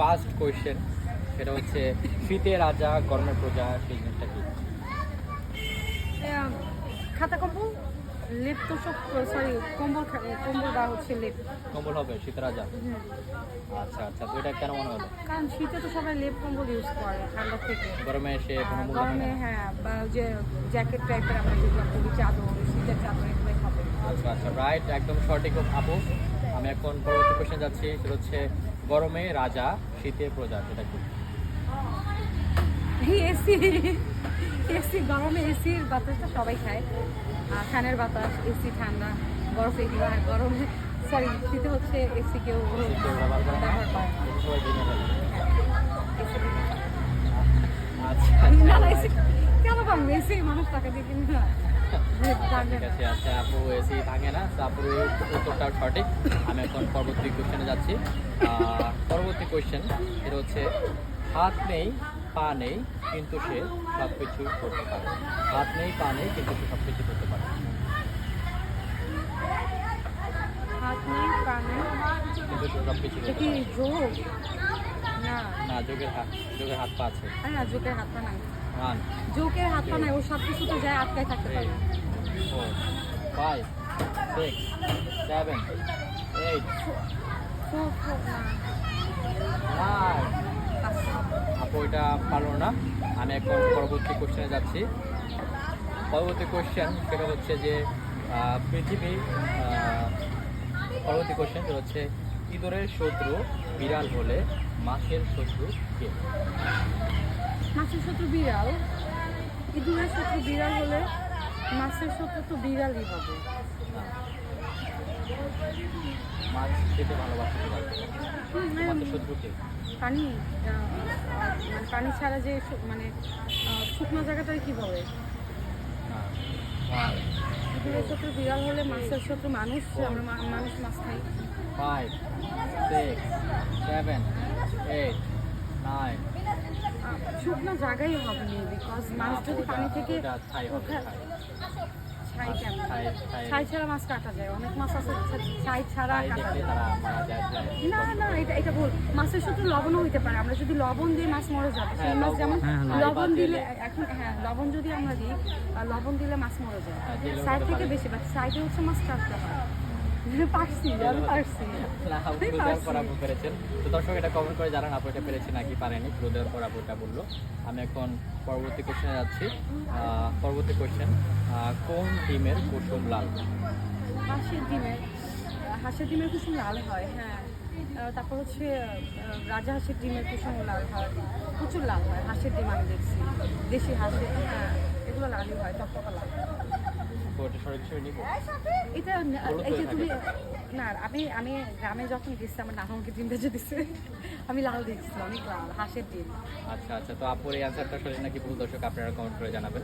First question সেটা হচ্ছে শীতে রাজা গরমের প্রজা সেই জিনিসটা কি? খাতা কম্বল লেপ তো সব সরি কম্বল কম্বল বা হচ্ছে লেপ। কম্বল হবে শীতে রাজা? আচ্ছা আচ্ছা তো এটা কেন মনে হলো? কারণ শীতে তো সবাই লেপ কম্বল ইউজ করে ঠান্ডা থেকে। গরমে এসে কোনো মূল্য গরমে হ্যাঁ বা যে জ্যাকেট টাইপের আমরা যেগুলো করি চাদর শীতের চাদর এগুলোই হবে আচ্ছা আচ্ছা রাইট একদম সঠিক আপু। আমি এখন পরবর্তী কোশ্চেন যাচ্ছি সেটা হচ্ছে গরমে রাজা শীতে প্রজা সেটা কি? এসি এসি গরমে এসির বাতাসটা সবাই খায়। আর ফ্যানের বাতাস এসি ঠান্ডা বরফ এগুলো গরমে সরি শীতে হচ্ছে এসি কেউ ব্যবহার করে না। এটা AC আচ্ছা আচ্ছা। এসি কেন পাবো এসি মানুষ টাকা দিয়ে কিনে না ঠিক আছে আচ্ছা আপু এসি ভাঙে না আপুর উত্তরটাও সঠিক। আমি এখন পরবর্তী কোশ্চেনে যাচ্ছি। পরবর্তী এটা হচ্ছে হাত নেই পা নেই কিন্তু সে সব কিছু করতে পারে। হাত নেই পা নেই কিন্তু সে সব কিছু করতে পারে। কিন্তু সে সব কিছু না। যোগের হাত যোগের হাত পা আছে। না যোগের হাত পা নাই। ওয়ান যোগের হাত পা নাই ও সব কিছুতে যায় আটকায় থাকতে পারে। ফাইভ সিক্স সেভেন এইট আপু এটা পারল না। আমি এখন পরবর্তী কোশ্চেনে যাচ্ছি। পরবর্তী কোশ্চেন সেটা হচ্ছে যে পৃথিবী পরবর্তী কোশ্চেন সেটা হচ্ছে ইঁদুরের শত্রু বিড়াল হলে মাছের শত্রু কে? মাছের শত্রু বিড়াল। ইঁদুরের শত্রু বিড়াল হলে মাছের শত্রু তো বিড়ালই হবে। মাছ খেতে পানি মানে পানি ছাড়া যে মানে শুকনো জায়গাটায় কি বলে? না ইঁদুরের শত্রু বিড়াল হলে মাছের শত্রু মানুষ আমরা মানুষ মাছ খাই। ফাইভ সিক্স সেভেন এইট শুকনো জায়গায় হবে বিকজ মাছ যদি পানি থেকে ছাই হবে ওঠা- ছাই। ছাই কেন ছাই ছাই ছাই ছাড়া মাছ কাটা যায় অনেক মাছ আছে ছাই ছাড়া কাটা যায়। না না এটা এটা ভুল। মাছের সাথে লবণও হইতে পারে আমরা যদি লবণ দিয়ে মাছ মরে যাবে সেই হ্যাঁ, মাছ যেমন হ্যাঁ, লবণ লবণ দিলে- এখন হ্যাঁ লবণ যদি আমরা দিই লবণ দিলে মাছ মরে যায়। হ্যাঁ, সাইড থেকে বেশি বাট সাইডে হচ্ছে মাছ কাটতে হয়। আপু পেরেছেন। তো দর্শক এটা কমেন্ট করে জানান আপু এটা পেরেছে নাকি পারেনি। পুরো দেওয়ার পর আপু বলল। আমি এখন পরবর্তী কোশ্চেনে যাচ্ছি। পরবর্তী কোশ্চেন কোন ডিমের কুসুম লাল? হাঁসের ডিমের হাঁসের ডিমের কুসুম লাল হয় হ্যাঁ। তারপর হচ্ছে রাজা হাঁসের ডিমের কুসুম লাল হয় প্রচুর লাল হয় হাঁসের ডিম আমি দেখছি। দেশি হাঁসের হ্যাঁ এগুলো লালই হয় টকটকা লাল। এটা এই যে তুমি না আমি আমি গ্রামে যখন গেছি আমার নানা আমাকে ডিম ভেজে দিছে আমি লাল দেখছি অনেক লাল হাঁসের ডিম আচ্ছা আচ্ছা তো আপুর এই অ্যান্সারটা শুনে নাকি ভুল দর্শক আপনারা কমেন্ট করে জানাবেন।